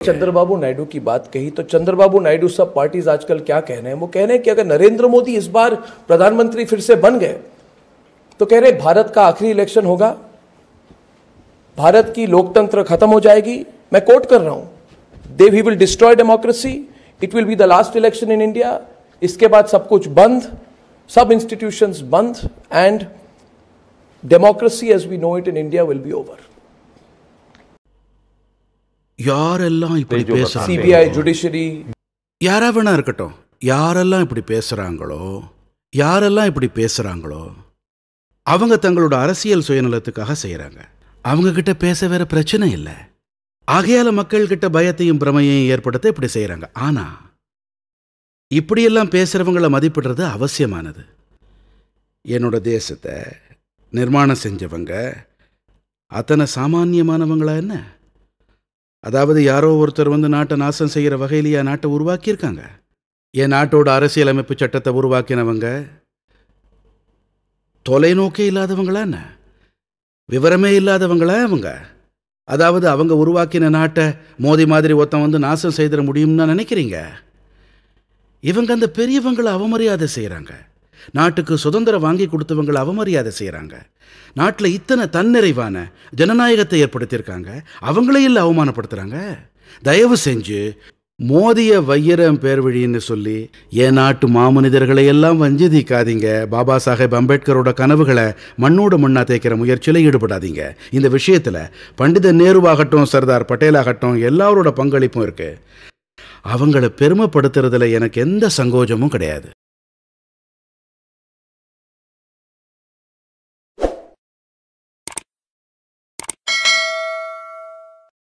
चंद्रबाबू नायडू की बात कही तो चंद्रबाबू नायडू सब पार्टीज़ आजकल क्या कह रहे हैं? वो कह रहे हैं कि अगर नरेंद्र मोदी इस बार प्रधानमंत्री फिर से बन गए तो कह रहे भारत का आखिरी इलेक्शन होगा। भारत की लोकतंत्र खत्म हो जाएगी। मैं कोट कर रहा हूँ। They we will destroy democracy it will be the last election in India इसके बाद सब कुछ बंद, सब इंस्टीट्यूशंस बंद and democracy as we know it in India will be over யாரெல்லாம் இப்படி பேசுறாங்க சிபிஐ ஜுடிஷியரி யாரா வேணா இருக்கட்டும். யாரெல்லாம் இப்படி பேசுகிறாங்களோ யாரெல்லாம் இப்படி பேசுகிறாங்களோ அவங்க தங்களோட அரசியல் சுயநலத்துக்காக செய்கிறாங்க அவங்கக்கிட்ட பேச வேற பிரச்சனை இல்லை. ஆகையால் மக்கள்கிட்ட பயத்தையும் பிரமையையும் ஏற்படுத்த இப்படி செய்கிறாங்க ஆனால் இப்படியெல்லாம் பேசுகிறவங்களை மதிப்பிடுறது அவசியமானது. என்னோட தேசத்தை நிர்மாணம் செஞ்சவங்க அத்தனை சாமானியமானவங்களா என்ன? அதாவது யாரோ ஒருத்தர் வந்து நாட்டை நாசம் செய்கிற வகையிலேயே நாட்டை உருவாக்கியிருக்காங்க. என் நாட்டோட அரசியலமைப்பு சட்டத்தை உருவாக்கினவங்க? தொலைநோக்கே இல்லாதவங்களா என்ன? விவரமே இல்லாதவங்களா அவங்க? அதாவது அவங்க உருவாக்கின நாட்டை மோதி மாதிரி ஒருத்தன் வந்து நாசம் செய்திட முடியும்னு நினைக்கிறீங்க? இவங்க அந்த பெரியவங்களை அவமரியாதை செய்கிறாங்க நாட்டுக்கு சுதந்திரம் வாங்கி கொடுத்தவங்களை அவமரியாதை செய்கிறாங்க நாட்டில் இத்தனை தன்னிறைவான ஜனநாயகத்தை ஏற்படுத்தியிருக்காங்க. இல்லை அவமானப்படுத்துகிறாங்க தயவு செஞ்சு மோதிய வையரம் பேர் வழின்னு சொல்லி என் நாட்டு மாமனிதர்களை எல்லாம் வஞ்சிதிக்காதீங்க? பாபா சாஹேப் அம்பேத்கரோட கனவுகளை மண்ணோட மண்ணா தேய்க்கிற முயற்சியில் ஈடுபடாதீங்க. இந்த விஷயத்தில் பண்டித நேருவாகட்டும் சர்தார் பட்டேலாகட்டும் எல்லாரோட பங்களிப்பும் இருக்கு. அவங்கள பெருமைப்படுத்துறதுல எனக்கு எந்த சங்கோஜமும் கிடையாது.